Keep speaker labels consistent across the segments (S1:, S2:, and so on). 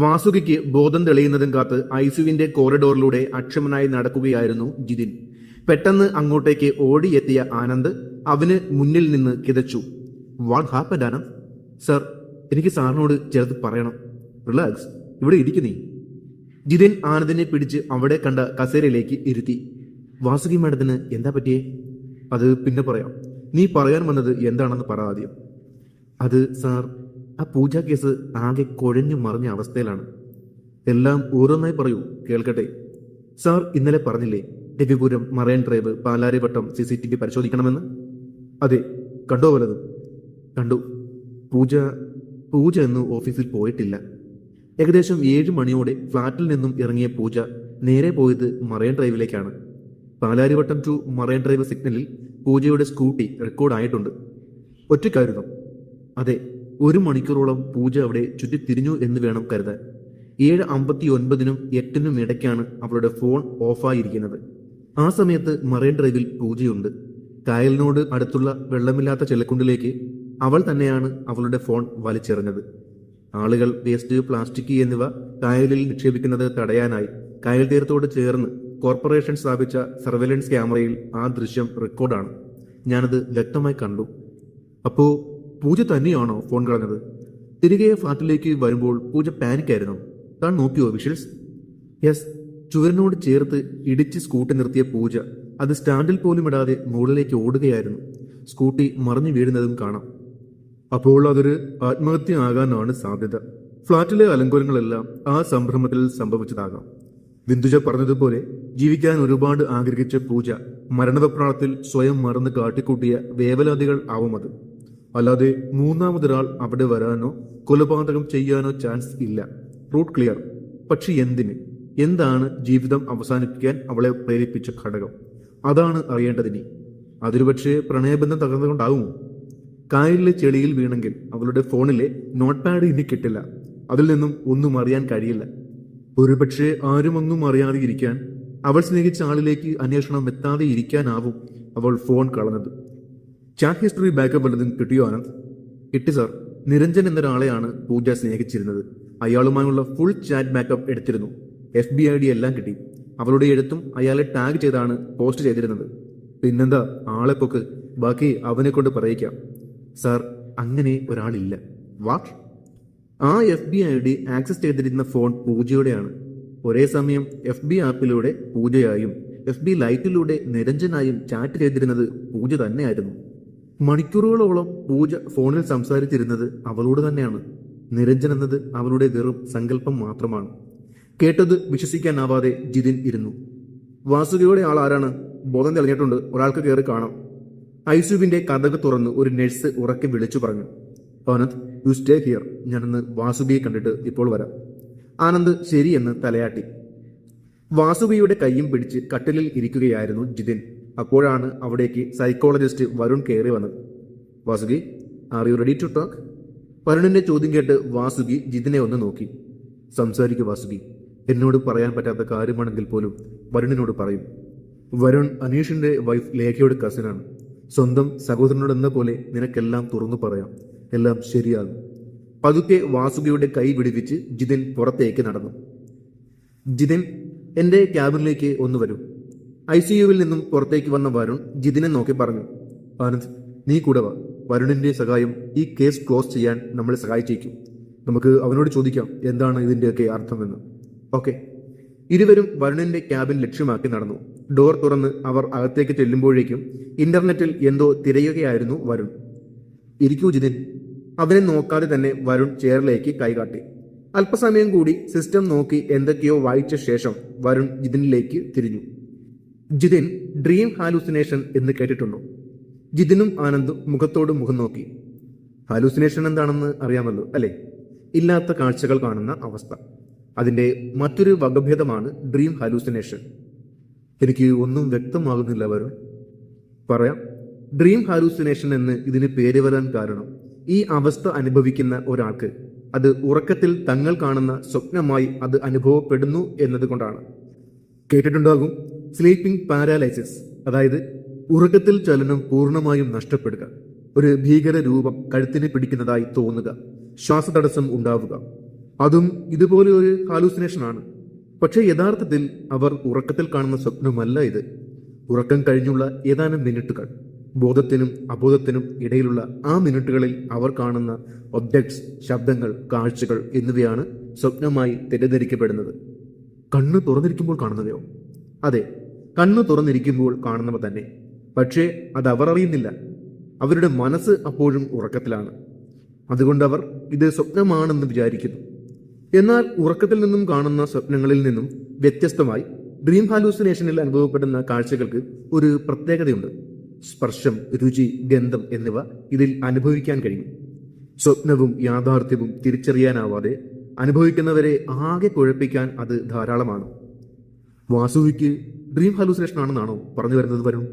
S1: വാസുകിക്ക് ബോധം തെളിയുന്നതും കാത്ത് ഐസുവിന്റെ കോറിഡോറിലൂടെ അക്ഷമനായി നടക്കുകയായിരുന്നു ജിതിൻ. പെട്ടെന്ന് അങ്ങോട്ടേക്ക് ഓടിയെത്തിയ ആനന്ദ് അവന് മുന്നിൽ നിന്ന് കിതച്ചു. വാട്ട് ഹാപ്പൻ ആനന്ദ് സർ എനിക്ക് സാറിനോട് ചിലത് പറയണം. റിലാക്സ് ഇവിടെ ഇരിക്കു നീ. ജിതിൻ ആനന്ദിനെ പിടിച്ച് അവിടെ കണ്ട കസേരയിലേക്ക് ഇരുത്തി. വാസുകി മാഡത്തിന് എന്താ പറ്റിയേ? അത് പിന്നെ പറയാം. നീ പറയാൻ വന്നത് എന്താണെന്ന് പറ ആദ്യം. അത് സാർ ആ പൂജ കേസ് ആകെ കുഴഞ്ഞു മറിഞ്ഞ അവസ്ഥയിലാണ്. എല്ലാം ഓരോന്നായി പറയൂ കേൾക്കട്ടെ. സാർ ഇന്നലെ പറഞ്ഞില്ലേ Ravipuram marine drive Palarivattam C C T V പരിശോധിക്കണമെന്ന്? അതെ കണ്ടോ വലതും. കണ്ടു. പൂജ പൂജ എന്ന് ഓഫീസിൽ പോയിട്ടില്ല. ഏകദേശം ഏഴ് മണിയോടെ ഫ്ലാറ്റിൽ നിന്നും ഇറങ്ങിയ പൂജ നേരെ പോയത് മറൈൻ ഡ്രൈവിലേക്കാണ്. പാലാരിവട്ടം ടു മറൈൻ ഡ്രൈവ് സിഗ്നലിൽ പൂജയുടെ സ്കൂട്ടി റെക്കോർഡായിട്ടുണ്ട്. ഒറ്റക്കായിരുന്നു അതെ ഒരു മണിക്കൂറോളം പൂജ അവിടെ ചുറ്റിത്തിരിഞ്ഞു എന്ന് വേണം കരുതാൻ. ഏഴ് അമ്പത്തി ഒൻപതിനും എട്ടിനും ഇടയ്ക്കാണ് അവളുടെ ഫോൺ ഓഫായിരിക്കുന്നത്. ആ സമയത്ത് മറൈൻ ഡ്രൈവിൽ പൂജയുണ്ട്. കായലിനോട് അടുത്തുള്ള വെള്ളമില്ലാത്ത ചെലക്കുണ്ടിലേക്ക് അവൾ തന്നെയാണ് അവളുടെ ഫോൺ വലിച്ചെറിഞ്ഞത്. ആളുകൾ വേസ്റ്റ് പ്ലാസ്റ്റിക് എന്നിവ കായലിൽ നിക്ഷേപിക്കുന്നത് തടയാനായി കായൽ തീരത്തോട് ചേർന്ന് കോർപ്പറേഷൻ സ്ഥാപിച്ച സർവൈലൻസ് ക്യാമറയിൽ ആ ദൃശ്യം റെക്കോർഡാണ്. ഞാനത് വ്യക്തമായി കണ്ടു. അപ്പോ പൂജ തന്നെയാണോ ഫോൺ കളഞ്ഞത്? തിരികെ ഫ്ലാറ്റിലേക്ക് വരുമ്പോൾ പൂജ പാനിക്കായിരുന്നു താൻ നോക്കിയോ വിഷൽസ് യെസ് ചുവരിനോട് ചേർത്ത് ഇടിച്ച് സ്കൂട്ടി നിർത്തിയ പൂജ അത് സ്റ്റാൻഡിൽ പോലും ഇടാതെ മുകളിലേക്ക് ഓടുകയായിരുന്നു. സ്കൂട്ടി മറിഞ്ഞു വീഴുന്നതും കാണാം. അപ്പോൾ അതൊരു ആത്മഹത്യ ആകാനാണ് സാധ്യത. ഫ്ളാറ്റിലെ അലങ്കോലങ്ങളെല്ലാം ആ സംഭ്രമത്തിൽ സംഭവിച്ചതാകാം. ബിന്ദുജ പറഞ്ഞതുപോലെ ജീവിക്കാൻ ഒരുപാട് ആഗ്രഹിച്ച പൂജ മരണപ്രാണത്തിൽ സ്വയം മറന്ന് കാട്ടിക്കൂട്ടിയ വേവലാതികൾ ആവും അത് അല്ലാതെ മൂന്നാമതൊരാൾ അവിടെ വരാനോ കൊലപാതകം ചെയ്യാനോ ചാൻസ് ഇല്ല. Route clear. പക്ഷെ എന്തിന്? എന്താണ് ജീവിതം അവസാനിപ്പിക്കാൻ അവളെ പ്രേരിപ്പിച്ച ഘടകം? അതാണ് അറിയേണ്ടതിനി. അതിരുപക്ഷേ പ്രണയബന്ധം തകർന്നുകൊണ്ടാവുമോ കായലിലെ ചെളിയിൽ വീണെങ്കിൽ അവളുടെ ഫോണിലെ നോട്ട് പാഡ് ഇനി കിട്ടില്ല. അതിൽ നിന്നും ഒന്നും അറിയാൻ കഴിയില്ല. ഒരുപക്ഷെ ആരും ഒന്നും അറിയാതെ ഇരിക്കാൻ അവൾ സ്നേഹിച്ച ആളിലേക്ക് അന്വേഷണം എത്താതെ ഇരിക്കാനാവും അവൾ ഫോൺ കളഞ്ഞത്. ചാറ്റ് ഹിസ്റ്ററി ബാക്കപ്പ് വല്ലതും കിട്ടിയോ ആനന്ദ്? കിട്ടി സാർ നിരഞ്ജൻ എന്നൊരാളെയാണ് പൂജ സ്നേഹിച്ചിരുന്നത്. അയാളുമായുള്ള ഫുൾ ചാറ്റ് ബാക്കപ്പ് എടുത്തിരുന്നു. എഫ് ബി ഐ ഡി എല്ലാം കിട്ടി. അവളുടെ എഴുത്തും അയാളെ ടാഗ് ചെയ്താണ് പോസ്റ്റ് ചെയ്തിരുന്നത്. പിന്നെന്താ? ആളെ പൊക്ക്. ബാക്കി അവനെ കൊണ്ട് പറയിക്കാം. സാർ അങ്ങനെ ഒരാളില്ല. വാട്ട് ആ F B I D access ചെയ്തിരുന്ന ഫോൺ പൂജയുടെയാണ്. ഒരേ സമയം എഫ് ബി ആപ്പിലൂടെ പൂജയായും എഫ് ബി ലൈറ്റിലൂടെ നിരഞ്ജനായും ചാറ്റ് ചെയ്തിരുന്നത് പൂജ തന്നെയായിരുന്നു. മണിക്കൂറുകളോളം പൂജ ഫോണിൽ സംസാരിച്ചിരുന്നത് അവളോട് തന്നെയാണ്. നിരഞ്ജൻ എന്നത് അവളുടെ വെറും സങ്കല്പം മാത്രമാണ്. കേട്ടത് വിശ്വസിക്കാനാവാതെ ജിതിൻ ഇരുന്നു. വാസുകിയുടെ ആൾ ആരാണ്? ബോധം തെളിഞ്ഞിട്ടുണ്ട്. ഒരാൾക്ക് കയറി കാണാം. ഐസുവിന്റെ കഥക് തുറന്ന് ഒരു നഴ്സ് ഉറക്കെ വിളിച്ചു പറഞ്ഞു. ആനന്ദ് യു സ്റ്റേ ഹിയർ ഞാനെന്ന് വാസുകിയെ കണ്ടിട്ട് ഇപ്പോൾ വരാം. ആനന്ദ് ശരിയെന്ന് തലയാട്ടി. വാസുകിയുടെ കൈയും പിടിച്ച് കട്ടിലിൽ ഇരിക്കുകയായിരുന്നു ജിതിൻ. അപ്പോഴാണ് അവിടേക്ക് സൈക്കോളജിസ്റ്റ് വരുൺ കയറി വന്നത്. Vasuki are you ready to talk വരുണിന്റെ ചോദ്യം കേട്ട് വാസുകി ജിതിനെ ഒന്ന് നോക്കി. സംസാരിക്കു വാസുകി. എന്നോട് പറയാൻ പറ്റാത്ത കാര്യമാണെങ്കിൽ പോലും വരുണിനോട് പറയും. വരുൺ അനീഷിന്റെ വൈഫ് ലേഖയുടെ കസിനാണ് സ്വന്തം സഹോദരനോട് എന്ന പോലെ നിനക്കെല്ലാം തുറന്നു പറയാം. എല്ലാം ശരിയാകും. പതുക്കെ വാസുകിയുടെ കൈ വിടുവിച്ച് ജിതിൻ പുറത്തേക്ക് നടന്നു. ജിതിൻ എന്റെ ക്യാബിനിലേക്ക് ഒന്ന് വരൂ. ഐ സി യുവിൽ നിന്നും പുറത്തേക്ക് വന്ന വരുൺ ജിതിനെ നോക്കി പറഞ്ഞു ആനന്ദ് നീ കൂടെ വാ. വരുണിന്റെ സഹായം ഈ കേസ് ക്ലോസ് ചെയ്യാൻ നമ്മളെ സഹായിച്ചേക്കും. നമുക്ക് അവനോട് ചോദിക്കാം എന്താണ് ഇതിന്റെയൊക്കെ അർത്ഥമെന്ന്. ഓക്കെ. ഇരുവരും വരുണിന്റെ ക്യാബിൻ ലക്ഷ്യമാക്കി നടന്നു. ഡോർ തുറന്ന് അവർ അകത്തേക്ക് ചെല്ലുമ്പോഴേക്കും ഇന്റർനെറ്റിൽ എന്തോ തിരയുകയായിരുന്നു വരുൺ. ഇരിക്കൂ ജിതിൻ. അവനെ നോക്കാതെ തന്നെ വരുൺ ചെയറിലേക്ക് കൈകാട്ടി. അല്പസമയം കൂടി സിസ്റ്റം നോക്കി എന്തൊക്കെയോ വായിച്ച ശേഷം വരുൺ ജിതിനിലേക്ക് തിരിഞ്ഞു. ജിതിൻ ഡ്രീം ഹാലൂസിനേഷൻ എന്ന് കേട്ടിട്ടുണ്ടോ? ജിതിനും ആനന്ദും മുഖത്തോട് മുഖം നോക്കി. ഹാലൂസിനേഷൻ എന്താണെന്ന് അറിയാമല്ലോ അല്ലേ? ഇല്ലാത്ത കാഴ്ചകൾ കാണുന്ന അവസ്ഥ. അതിന്റെ മറ്റൊരു വകഭേദമാണ് ഡ്രീം ഹാലൂസിനേഷൻ എനിക്ക് ഒന്നും വ്യക്തമാകുന്നില്ല വരുൺ. പറയാം. ഡ്രീം ഹാലൂസിനേഷൻ എന്ന് ഇതിന് പേര് വരാൻ കാരണം ഈ അവസ്ഥ അനുഭവിക്കുന്ന ഒരാൾക്ക് അത് ഉറക്കത്തിൽ തങ്ങൾ കാണുന്ന സ്വപ്നമായി അത് അനുഭവപ്പെടുന്നു എന്നതുകൊണ്ടാണ്. കേട്ടിട്ടുണ്ടാകും. സ്ലീപ്പിംഗ് പാരാലൈസിസ് അതായത് ഉറക്കത്തിൽ ചലനം പൂർണമായും നഷ്ടപ്പെടുക. ഒരു ഭീകര രൂപം കഴുത്തിന് പിടിക്കുന്നതായി തോന്നുക. ശ്വാസതടസ്സം ഉണ്ടാവുക. അതും ഇതുപോലെ ഒരു ഹാലൂസിനേഷനാണ് പക്ഷേ യഥാർത്ഥത്തിൽ അവർ ഉറക്കത്തിൽ കാണുന്ന സ്വപ്നമല്ല ഇത്. ഉറക്കം കഴിഞ്ഞുള്ള ഏതാനും മിനിറ്റുകൾ ബോധത്തിനും അബോധത്തിനും ഇടയിലുള്ള ആ മിനിറ്റുകളിൽ അവർ കാണുന്ന ഒബ്ജക്ട്സ് ശബ്ദങ്ങൾ കാഴ്ചകൾ എന്നിവയാണ് സ്വപ്നമായി തെറ്റിദ്ധരിക്കപ്പെടുന്നത്. കണ്ണ് തുറന്നിരിക്കുമ്പോൾ കാണുന്നവയോ? അതെ കണ്ണു തുറന്നിരിക്കുമ്പോൾ കാണുന്നവ തന്നെ. പക്ഷേ അത് അവർ അറിയുന്നില്ല. അവരുടെ മനസ്സ് അപ്പോഴും ഉറക്കത്തിലാണ്. അതുകൊണ്ട് അവർ ഇത് സ്വപ്നമാണെന്ന് വിചാരിക്കുന്നു. എന്നാൽ ഉറക്കത്തിൽ നിന്നും കാണുന്ന സ്വപ്നങ്ങളിൽ നിന്നും വ്യത്യസ്തമായി ഡ്രീം ഹാലൂസിനേഷനിൽ അനുഭവപ്പെടുന്ന കാഴ്ചകൾക്ക് ഒരു പ്രത്യേകതയുണ്ട്. സ്പർശം രുചി ഗന്ധം എന്നിവ ഇതിൽ അനുഭവിക്കാൻ കഴിയും. സ്വപ്നവും യാഥാർത്ഥ്യവും തിരിച്ചറിയാനാവാതെ അനുഭവിക്കുന്നവരെ ആകെ കുഴപ്പിക്കാൻ അത് ധാരാളമാണ്. വാസുവിക്ക് ഡ്രീം ഹലൂസിനേഷൻ ആണെന്നാണോ പറഞ്ഞു വരുന്നത് വരുൺ?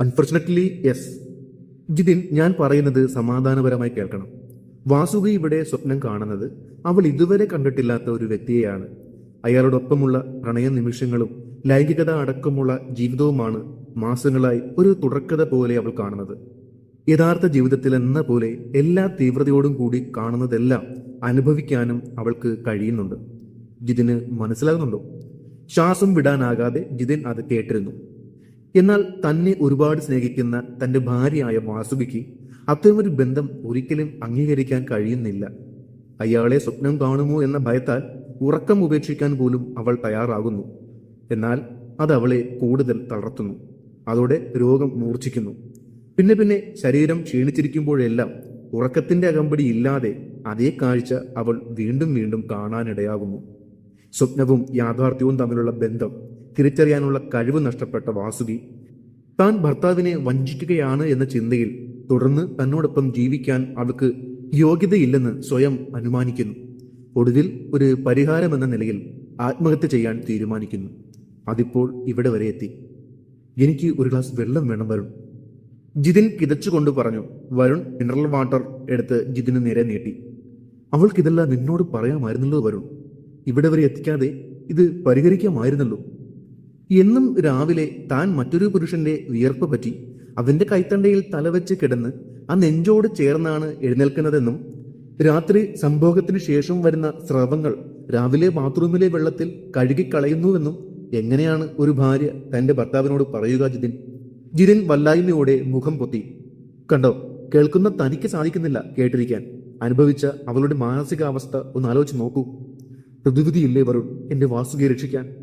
S1: അൺഫോർച്ചുനേറ്റ്ലി യെസ് ജിതിൻ ഞാൻ പറയുന്നത് സമാധാനപരമായി കേൾക്കണം. വാസുകി ഇവിടെ സ്വപ്നം കാണുന്നത് അവൾ ഇതുവരെ കണ്ടിട്ടില്ലാത്ത ഒരു വ്യക്തിയെയാണ്. അയാളോടൊപ്പമുള്ള പ്രണയ നിമിഷങ്ങളും ലൈംഗികത അടക്കമുള്ള ജീവിതവുമാണ് മാസങ്ങളായി ഒരു തുടർക്കഥ പോലെ അവൾ കാണുന്നത്. യഥാർത്ഥ ജീവിതത്തിൽ എന്ന പോലെ എല്ലാ തീവ്രതയോടും കൂടി കാണുന്നതെല്ലാം അനുഭവിക്കാനും അവൾക്ക് കഴിയുന്നുണ്ട്. ജിതിന് മനസ്സിലാകുന്നുണ്ടോ? ശ്വാസം വിടാനാകാതെ ജിതിൻ അത് കേട്ടിരുന്നു. എന്നാൽ തന്നെ ഒരുപാട് സ്നേഹിക്കുന്ന തന്റെ ഭാര്യയായ വാസുകിക്ക് അത്തരമൊരു ബന്ധം ഒരിക്കലും അംഗീകരിക്കാൻ കഴിയുന്നില്ല. അയാളെ സ്വപ്നം കാണുമോ എന്ന ഭയത്താൽ ഉറക്കം ഉപേക്ഷിക്കാൻ പോലും അവൾ തയ്യാറാകുന്നു. എന്നാൽ അത് അവളെ കൂടുതൽ തളർത്തുന്നു. അതോടെ രോഗം മൂർച്ഛിക്കുന്നു. പിന്നെ പിന്നെ ശരീരം ക്ഷീണിച്ചിരിക്കുമ്പോഴെല്ലാം ഉറക്കത്തിന്റെ അകമ്പടി ഇല്ലാതെ അതേ കാഴ്ച അവൾ വീണ്ടും വീണ്ടും കാണാനിടയാകുന്നു. സ്വപ്നവും യാഥാർത്ഥ്യവും തമ്മിലുള്ള ബന്ധം തിരിച്ചറിയാനുള്ള കഴിവ് നഷ്ടപ്പെട്ട വാസുകി താൻ ഭർത്താവിനെ വഞ്ചിക്കുകയാണ് എന്ന ചിന്തയിൽ തുടർന്ന് തന്നോടൊപ്പം ജീവിക്കാൻ അവൾക്ക് യോഗ്യതയില്ലെന്ന് സ്വയം അനുമാനിക്കുന്നു. ഒടുവിൽ ഒരു പരിഹാരമെന്ന നിലയിൽ ആത്മഹത്യ ചെയ്യാൻ തീരുമാനിക്കുന്നു. അതിപ്പോൾ ഇവിടെ വരെ എത്തി. എനിക്ക് ഒരു ഗ്ലാസ് വെള്ളം വേണം വരുൺ. ജിതിൻ കിതച്ചുകൊണ്ട് പറഞ്ഞു വരുൺ മിനറൽ വാട്ടർ എടുത്ത് ജിതിന് നേരെ നീട്ടി. അവൾക്കിതെല്ലാം നിന്നോട് പറയാമായിരുന്നല്ലോ വരുൺ. ഇവിടെ വരെ എത്തിക്കാതെ ഇത് പരിഹരിക്കാമായിരുന്നല്ലോ. എന്നും രാവിലെ താൻ മറ്റൊരു പുരുഷന്റെ വിയർപ്പ് പറ്റി അവന്റെ കൈത്തണ്ടയിൽ തലവെച്ച് കിടന്ന് ആ നെഞ്ചോട് ചേർന്നാണ് എഴുന്നേൽക്കുന്നതെന്നും രാത്രി സംഭോഗത്തിന് ശേഷം വരുന്ന സ്രവങ്ങൾ രാവിലെ ബാത്റൂമിലെ വെള്ളത്തിൽ കഴുകിക്കളയുന്നുവെന്നും എങ്ങനെയാണ് ഒരു ഭാര്യ തന്റെ ഭർത്താവിനോട് പറയുക ജിതിൻ? ജിതിൻ വല്ലായ്മയോടെ മുഖം പൊത്തി. കണ്ടോ കേൾക്കുന്ന തനിക്ക് സാധിക്കുന്നില്ല കേട്ടിരിക്കാൻ. അനുഭവിച്ച അവളുടെ മാനസികാവസ്ഥ ഒന്ന് ആലോചിച്ച് നോക്കൂ. പ്രതിവിധിയില്ലേ വരുൺ? എന്റെ വാസുകയെ രക്ഷിക്കാൻ.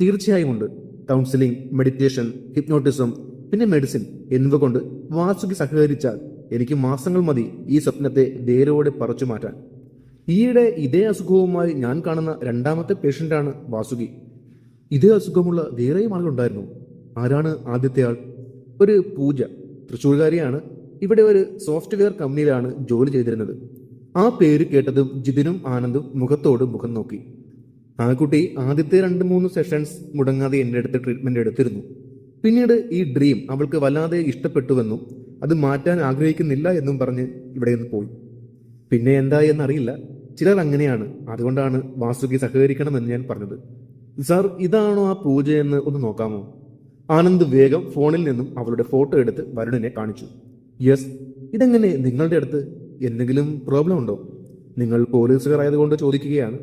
S1: തീർച്ചയായും ഉണ്ട്. കൗൺസിലിംഗ് മെഡിറ്റേഷൻ ഹിപ്നോട്ടിസം പിന്നെ മെഡിസിൻ എന്നിവ കൊണ്ട് വാസുകി സഹകരിച്ചാൽ എനിക്ക് മാസങ്ങൾ മതി ഈ സ്വപ്നത്തെ വേരോടെ പറിച്ചു മാറ്റാൻ. ഈയിടെ ഇതേ അസുഖവുമായി ഞാൻ കാണുന്ന രണ്ടാമത്തെ പേഷ്യന്റാണ് വാസുകി. ഇതേ അസുഖമുള്ള വേറെയും ആളുകളുണ്ടായിരുന്നു ആരാണ് ആദ്യത്തെ ആൾ? ഒരു പൂജ തൃശ്ശൂർകാരിയാണ്. ഇവിടെ ഒരു സോഫ്റ്റ്വെയർ കമ്പനിയിലാണ് ജോലി ചെയ്തിരുന്നത്. ആ പേര് കേട്ടതും ജിതിനും ആനന്ദും മുഖത്തോട് മുഖം നോക്കി. ആ കുട്ടി ആദ്യത്തെ രണ്ട് മൂന്ന് സെഷൻസ് മുടങ്ങാതെ എന്റെ അടുത്ത് ട്രീറ്റ്മെന്റ് എടുത്തിരുന്നു. പിന്നീട് ഈ ഡ്രീം അവൾക്ക് വല്ലാതെ ഇഷ്ടപ്പെട്ടുവെന്നും അത് മാറ്റാൻ ആഗ്രഹിക്കുന്നില്ല എന്നും പറഞ്ഞ് ഇവിടെ നിന്ന് പോയി. പിന്നെ എന്തായി എന്നറിയില്ല ചിലർ അങ്ങനെയാണ്. അതുകൊണ്ടാണ് വാസുകി സഹകരിക്കണമെന്ന് ഞാൻ പറഞ്ഞത്. സാർ ഇതാണോ ആ പൂജയെന്ന് ഒന്ന് നോക്കാമോ? ആനന്ദ് വേഗം ഫോണിൽ നിന്നും അവളുടെ ഫോട്ടോ എടുത്ത് വരുണിനെ കാണിച്ചു. യെസ് ഇതെങ്ങനെ നിങ്ങളുടെ അടുത്ത്? എന്തെങ്കിലും പ്രോബ്ലം ഉണ്ടോ? നിങ്ങൾ പോലീസുകാരായതുകൊണ്ട് ചോദിക്കുകയാണ്.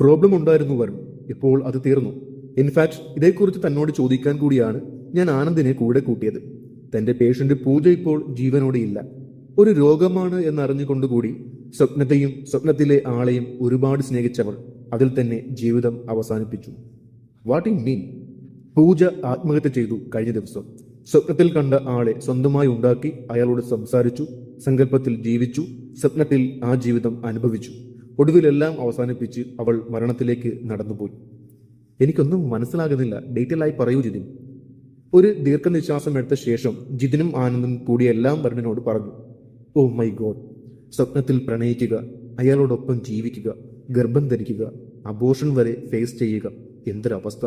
S1: പ്രോബ്ലം ഉണ്ടായിരുന്നു വരുൺ. ഇപ്പോൾ അത് തീർന്നു. ഇൻഫാക്ട് ഇതേക്കുറിച്ച് തന്നോട് ചോദിക്കാൻ കൂടിയാണ് ഞാൻ ആനന്ദിനെ കൂടെ കൂട്ടിയത്. തന്റെ പേഷ്യന്റ് പൂജ ഇപ്പോൾ ജീവനോടെ ഇല്ല. ഒരു രോഗമാണ് എന്നറിഞ്ഞുകൊണ്ടുകൂടി സ്വപ്നത്തെയും സ്വപ്നത്തിലെ ആളെയും ഒരുപാട് സ്നേഹിച്ചവൾ അതിൽ തന്നെ ജീവിതം അവസാനിപ്പിച്ചു. വാട്ട് യു മീൻ പൂജ ആത്മഹത്യ ചെയ്തു കഴിഞ്ഞ ദിവസം. സ്വപ്നത്തിൽ കണ്ട ആളെ സ്വന്തമായി ഉണ്ടാക്കി അയാളോട് സംസാരിച്ചു സങ്കല്പത്തിൽ ജീവിച്ചു സ്വപ്നത്തിൽ ആ ജീവിതം അനുഭവിച്ചു. ഒടുവിലെല്ലാം അവസാനിപ്പിച്ച് അവൾ മരണത്തിലേക്ക് നടന്നുപോയി. എനിക്കൊന്നും മനസ്സിലാകുന്നില്ല. ഡീറ്റെയിൽ ആയി പറയൂ ജിതിൻ. ഒരു ദീർഘനിശ്വാസം എടുത്ത ശേഷം ജിതിനും ആനന്ദും കൂടിയെല്ലാം വരുണിനോട് പറഞ്ഞു ഓ മൈ ഗോഡ് സ്വപ്നത്തിൽ പ്രണയിക്കുക അയാളോടൊപ്പം ജീവിക്കുക ഗർഭം ധരിക്കുക അബോഷൻ വരെ ഫേസ് ചെയ്യുക എന്തൊരവസ്ഥ.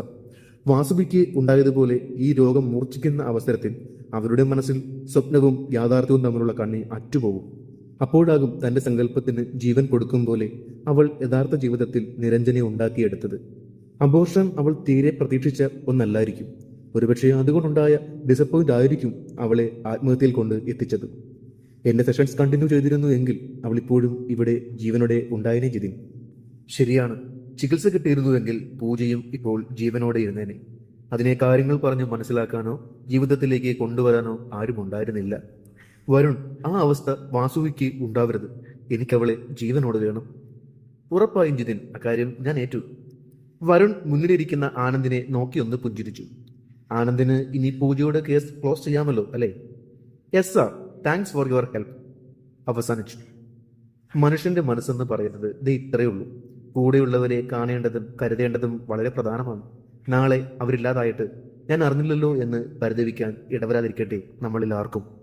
S1: വാസുബിക്ക് ഉണ്ടായതുപോലെ ഈ രോഗം മൂർച്ഛിക്കുന്ന അവസരത്തിൽ അവരുടെ മനസ്സിൽ സ്വപ്നവും യാഥാർത്ഥ്യവും തമ്മിലുള്ള കണ്ണി അറ്റുപോകും. അപ്പോഴാകും തന്റെ സങ്കല്പത്തിന് ജീവൻ കൊടുക്കും പോലെ അവൾ യഥാർത്ഥ ജീവിതത്തിൽ നിരഞ്ജനെ ഉണ്ടാക്കിയെടുത്തത്. അബോർഷൻ അവൾ തീരെ പ്രതീക്ഷിച്ച ഒന്നല്ലായിരിക്കും. ഒരുപക്ഷെ അതുകൊണ്ടുണ്ടായ ഡിസപ്പോയിന്റ് ആയിരിക്കും അവളെ ആത്മഹത്യയിൽ കൊണ്ട് എത്തിച്ചത്.
S2: എന്റെ സെഷൻസ് കണ്ടിന്യൂ ചെയ്തിരുന്നു എങ്കിൽ അവൾ ഇപ്പോഴും ഇവിടെ ജീവനോടെ ഉണ്ടായനെ ജിതിൻ
S1: ശരിയാണ്. ചികിത്സ കിട്ടിയിരുന്നുവെങ്കിൽ പൂജയും ഇപ്പോൾ ജീവനോടെ ഇരുന്നേനെ. അതിനെ കാര്യങ്ങൾ പറഞ്ഞ് മനസ്സിലാക്കാനോ ജീവിതത്തിലേക്ക് കൊണ്ടുവരാനോ ആരും ഉണ്ടായിരുന്നില്ല. വരുൺ ആ അവസ്ഥ വാസുവിക്ക് ഉണ്ടാവരുത്. എനിക്കവളെ ജീവനോട് വേണം. ഉറപ്പായും ജിതിൻ അക്കാര്യം ഞാൻ ഏറ്റു. വരുൺ മുന്നിലിരിക്കുന്ന ആനന്ദിനെ നോക്കിയൊന്ന് പുഞ്ചിരിച്ചു. ആനന്ദിന് ഇനി പൂജയുടെ കേസ് ക്ലോസ് ചെയ്യാമല്ലോ അല്ലേ? Yes sir thanks for your help അവസാനിച്ചു. മനുഷ്യന്റെ മനസ്സെന്ന് പറയുന്നത് ഇത് ഇത്രയേ ഉള്ളൂ. കൂടെയുള്ളവരെ കാണേണ്ടതും കരുതേണ്ടതും വളരെ പ്രധാനമാണ്. നാളെ അവരില്ലാതായിട്ട് ഞാൻ അറിഞ്ഞില്ലല്ലോ എന്ന് പരിതപിക്കാൻ ഇടവരാതിരിക്കട്ടെ നമ്മളിൽ ആർക്കും.